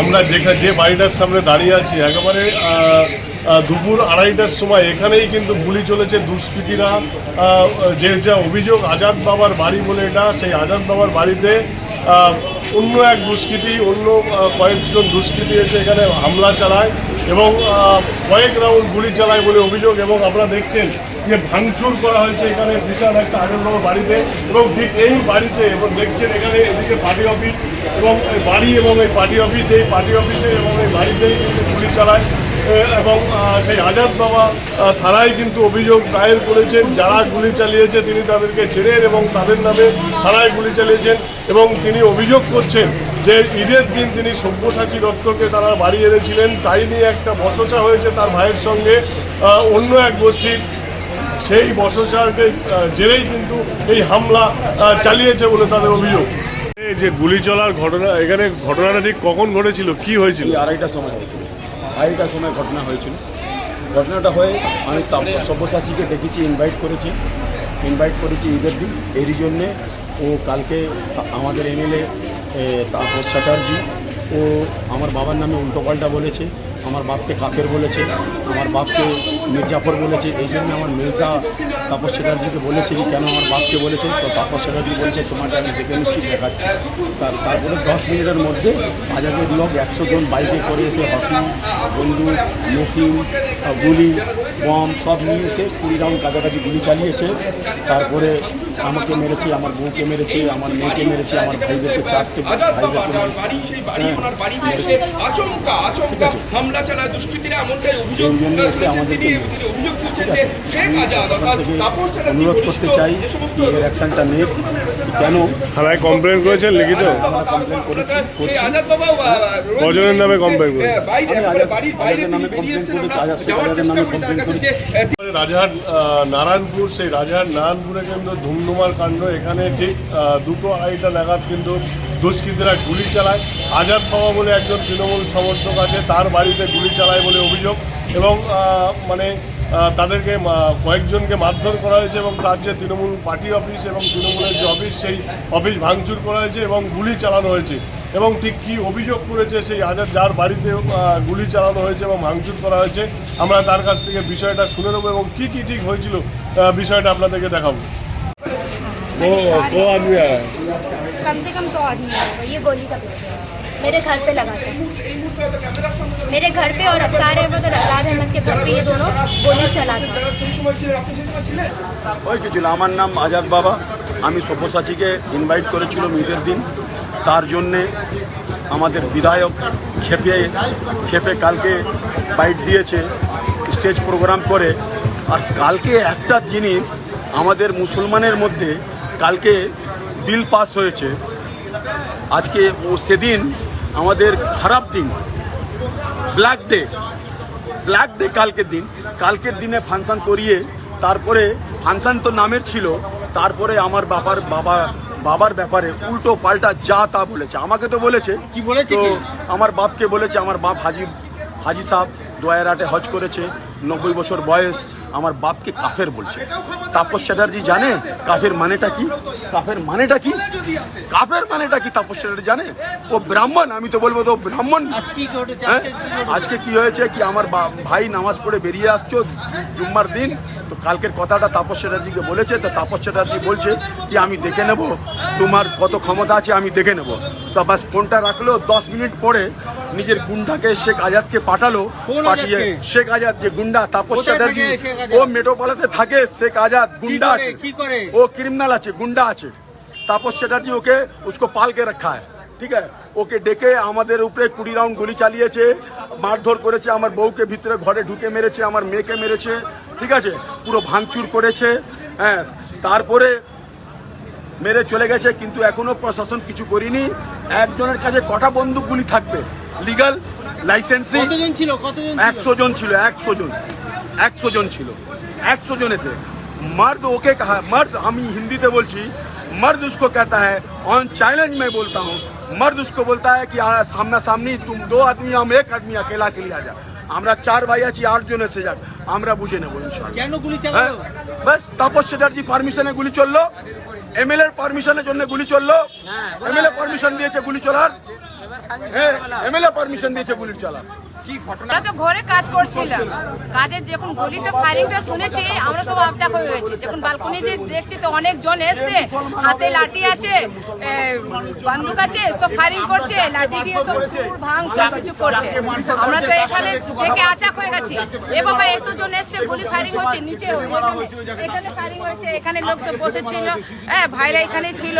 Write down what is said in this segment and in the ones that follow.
আমরা যেখানে যে বাড়িটার সামনে দাঁড়িয়ে আছি, একেবারে দুপুর আড়াইটার সময় এখানেই কিন্তু গুলি চলেছে দুষ্কৃতীরা। যে যা অভিযোগ আজাদ বাবার বাড়ি বলে এটা, সেই আজাদ বাবার বাড়িতে অন্য এক দুষ্কৃতী, অন্য কয়েকজন দুষ্কৃতী এসে এখানে হামলা চালায় এবং কয়েক রাউন্ড গুলি চালায় বলে অভিযোগ এবং আপনারা দেখছেন যে ভাঙচুর করা হয়েছে এখানে বিশাল একটা আজাদ বাড়িতে এবং ঠিক এই বাড়িতে এবং দেখছেন এখানে এদিকে পার্টি অফিস এবং এই বাড়ি এবং এই পার্টি অফিস এই পার্টি অফিসে এবং এই বাড়িতেই গুলি চালায়। এবং সেই আজাদ বাবা থানায় কিন্তু অভিযোগ দায়ের করেছেন যারা গুলি চালিয়েছে তিনি তাদেরকে ছেড়ে এবং তাদের নামে থানায় গুলি চালিয়েছেন এবং তিনি অভিযোগ করছেন যে ঈদের দিন তিনি সব্যসাচী দত্তকে তারা বাড়ি এনেছিলেন তাই নিয়ে একটা বসচা হয়েছে তার ভাইয়ের সঙ্গে অন্য এক গোষ্ঠীর। সেই বসচারকে জেরেই কিন্তু এই হামলা চালিয়েছে বলে তাদের অভিযোগ। এই যে গুলি চলার ঘটনা এখানে ঘটনাটা ঠিক কখন ঘটেছিল? কি হয়েছিল? আড়াইটার সময় হয়েছিল। আড়াইটার সময় ঘটনা হয়েছিল। ঘটনাটা হয়ে আমি সব্যসাচীকে ডেকেছি ইনভাইট করেছি। ইনভাইট করেছি ঈদের দিন। এরই জন্যে ও কালকে আমাদের এমএলএ তাপস চ্যাটার্জি ও আমার বাবার নামে উল্টোপাল্টা বলেছে। আমার বাপকে কাকের বলেছে, আমার বাপকে মির্জাফর বলেছে, এই জন্য আমার মেজদা তাপস চ্যাটার্জিকে বলেছে কি কেন আমার বাপকে বলেছে? তো তাপস চ্যাটার্জি বলেছে, তোমাকে আমি দেখে নিচ্ছি, দেখাচ্ছি। তার, তারপরে দশ মিনিটের মধ্যে বাজারের লোক একশো জন বাইকে করে এসে হকি, বন্দুক, মেশিন গুলি, বম, সব নিয়ে এসে কুড়ি রাউন্ড কাছাকাছি গুলি চালিয়েছে। তারপরে আমাকে মেরেছে আমার বউকে মেরেছে আমার মেয়েকে মেরেছে আমার ভাইদেরকে চারটে ভাইদেরকে বাবার মেরেছে। বাড়ি সেই বাড়ি ওনার বাড়িতে এসে আচমকা আচমকা হামলা চালায় দুষ্কৃতীরা এমনটাই অভিযোগ এই জন্য এসে আমাদেরকে তিনি তিনি অভিযোগ করছেন যে শেখ আজাদ অর্থাৎ থেকে তাপস চ্যাটার্জি অনুরোধ করতে চাই এর অ্যাকশনটা নেই কেন? থানায় কমপ্লেন করেছেন লিখিত? কজনের নামে কমপ্লেন করেছেন? আজাদের নামে করেছি, আজাদ শেখ আজাদের নামে রাজহাট নারায়ণপুর সেই রাজহাট নারায়ণপুরে কিন্তু ধুমধুমার কাণ্ড, এখানে ঠিক দুটো আড়াইটা নাগাদ কিন্তু দুষ্কৃতীরা গুলি চালায়। আজাদ বাবা বলে একজন তৃণমূল সমর্থক আছে, তার বাড়িতে গুলি চালায় বলে অভিযোগ এবং মানে তাদেরকে কয়েকজনকে মারধর করা হয়েছে এবং তার যে তৃণমূল পার্টি অফিস এবং তৃণমূলের যে অফিস, সেই অফিস ভাঙচুর করা হয়েছে এবং গুলি চালানো হয়েছে। এবং ঠিক কী অভিযোগ করেছে সেই আজাদ, যার বাড়িতে গুলি চালানো হয়েছে এবং ভাঙচুর করা হয়েছে, আমরা তার কাছ থেকে বিষয়টা শুনে নেব এবং কী কী ঠিক হয়েছিল বিষয়টা আপনাদেরকে দেখাবো। ও ও আদমি আয়া है? कम से कम सौ आदमी आएगा ये गोली का पिक्चर है मेरे घर पे लगा था मेरे घर पे और अफसार अहमद और आज़ाद अहमद के घर पे ये दोनों गोली चला था সেই সময় ছিলেন আপনি সেই সময় ছিলেন ওই কিছু না, আমার নাম আজাদ বাবা আমি সব্যসাচীকে ইনভাইট করেছিল ঈদের দিন তার জন্যে আমাদের বিধায়ক খেপে খেপে কালকে বাইট দিয়েছে স্টেজ প্রোগ্রাম করে আর কালকে একটা জিনিস আমাদের মুসলমানের মধ্যে কালকে বিল পাস হয়েছে। আজকে ও সেদিন আমাদের খারাপ দিন। Black day. ব্ল্যাক ডে কালকের দিন। কালকের দিনে ফাংশান করিয়ে তারপরে ফাংশান তো নামের ছিল। তারপরে আমার বাবার বাবা বাবার ব্যাপারে উল্টো পাল্টা যা তা বলেছে। আমাকে তো বলেছে। কি বলেছে আমার বাপকে বলেছে আমার বাপ হাজি হাজি সাহেব দু হাজার আটে হজ করেছে। নব্বই বছর বয়স আমার বাপকে কাফের বলছে। তাপস চ্যাটার্জি জানে কাফের মানেটা কি? কাফের মানেটা কি? কাফের মানেটা কি? তাপস চ্যাটার্জি জানে? ও ব্রাহ্মণ আমি তো বলব তো ও ব্রাহ্মণ হ্যাঁ? আজকে কি হয়েছে কি আমার বা- ভাই নামাজ পড়ে বেরিয়ে আসছো জুম্মার দিন। তো কালকের কথাটা তাপস চ্যাটার্জিকে বলেছে। তো তাপস চ্যাটার্জি বলছে কি আমি দেখে নেব। তোমার কত ক্ষমতা আছে আমি দেখে নেব। তো বাস ফোনটা রাখল দশ মিনিট পরে। নিজের গুন্ডাকে শেখ আজাদকে পাঠালো পাঠিয়ে শেখ আজাদ যে গুন্ডা তাপস চ্যাটার্জি? ও মেটোপালাতে থাকে শেখ আজাদ গুন্ডা আছে। ও ক্রিমিনাল আছে গুন্ডা আছে। তাপস চ্যাটার্জি ওকে উসকো পালকে রাখা হয় ঠিক আছে? ওকে ডেকে আমাদের উপরে কুড়ি রাউন্ড গুলি চালিয়েছে মারধর করেছে আমার বউকে ভিতরে ঘরে ঢুকে মেরেছে আমার মেয়েকে মেরেছে। ঠিক আছে? পুরো ভাঙচুর করেছে হ্যাঁ। তারপরে মেরে চলে গেছে কিন্তু এখনও প্রশাসন কিছু করিনি। একজনের কাছে কটা বন্দুক গুলি থাকবে? লিগাল লাইসেন্সি একশো জন ছিল একশো জন। একশো জন ছিল। একশো জন এসে। মর্দ ওকে কাহা মর্দ আমি হিন্দিতে বলছি बोलची मर्द उसको कहता है ऑन चैलेंज বলতা बोलता हूँ मर्द उसको बोलता है कि आ, सामना सामनी तुम दो आदमी हम एक आदमी अकेला के আমরা চার ভাই আছি আট জন এসে যাক। আমরা বুঝে নেব ইনশাল্লাহ কেন গুলি চালালো? হ্যাঁ? বাস তাপস চ্যাটার্জি পারমিশনে গুলি চলল। এমএলএ পারমিশনের জন্য গুলি চলল। এমএলএ পারমিশন দিয়েছে গুলি চলার। হ্যাঁ এমএলএ পারমিশন দিয়েছে গুলি চলার। আমরা তো ঘরে কাজ করছিলাম। কাজের যখন গলিটা ফায়ারিংটা শুনেছি, আমরা সব হয়ে যখন বালকনি দিয়ে দেখছি তো অনেক জন এসছে, হাতে লাঠি আছে বন্দুক আছে, সব ফায়ারিং করছে, লাঠি দিয়ে সব কুকুর ভাঙ, সব কিছু করছে। আমরা তো এখানে আচাক হয়ে গেছি। এ বাবা এতজন এসছে, গুলি ফায়ারিং হচ্ছে, নিচে এখানে ফায়ারিং হয়েছে, এখানে লোক সব বসেছিল। হ্যাঁ ভাইরা এখানে ছিল।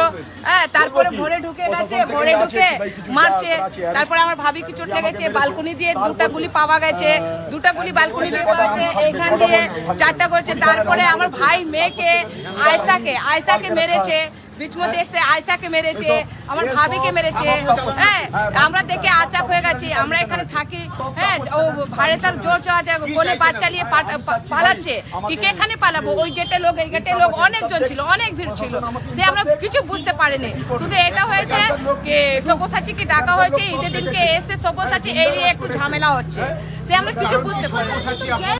হ্যাঁ তারপরে ঘরে ঢুকে গেছে, ঘরে ঢুকে মারছে। তারপরে আমার ভাবি কি চোট লেগেছে বালকনি দিয়ে দুটা গুলি পাওয়া গেছে, দুটা গুলি বালকনি গেছে, এখান দিয়ে চারটা করেছে। তারপরে আমার ভাই মেয়েকে আয়সাকে আয়সাকে মেরেছে। বিচ এসে আয়সাকে মেরেছে আমার ভাবিকে মেরেছে হ্যাঁ আমরা দেখে আচাক হয়ে গেছি আমরা এখানে থাকি হ্যাঁ ও ভাড়ে তার জোর চাওয়া যায় বাচ্চা নিয়ে পালাচ্ছে কি এখানে পালাবো ওই গেটে লোক এই গেটে লোক অনেকজন ছিল অনেক ভিড় ছিল সে আমরা কিছু বুঝতে পারিনি শুধু এটা হয়েছে যে সব্যসাচীকে ডাকা হয়েছে ঈদের দিনকে এসে সব্যসাচী এই নিয়ে একটু ঝামেলা হচ্ছে সে আমরা কিছু বুঝতে পারিনি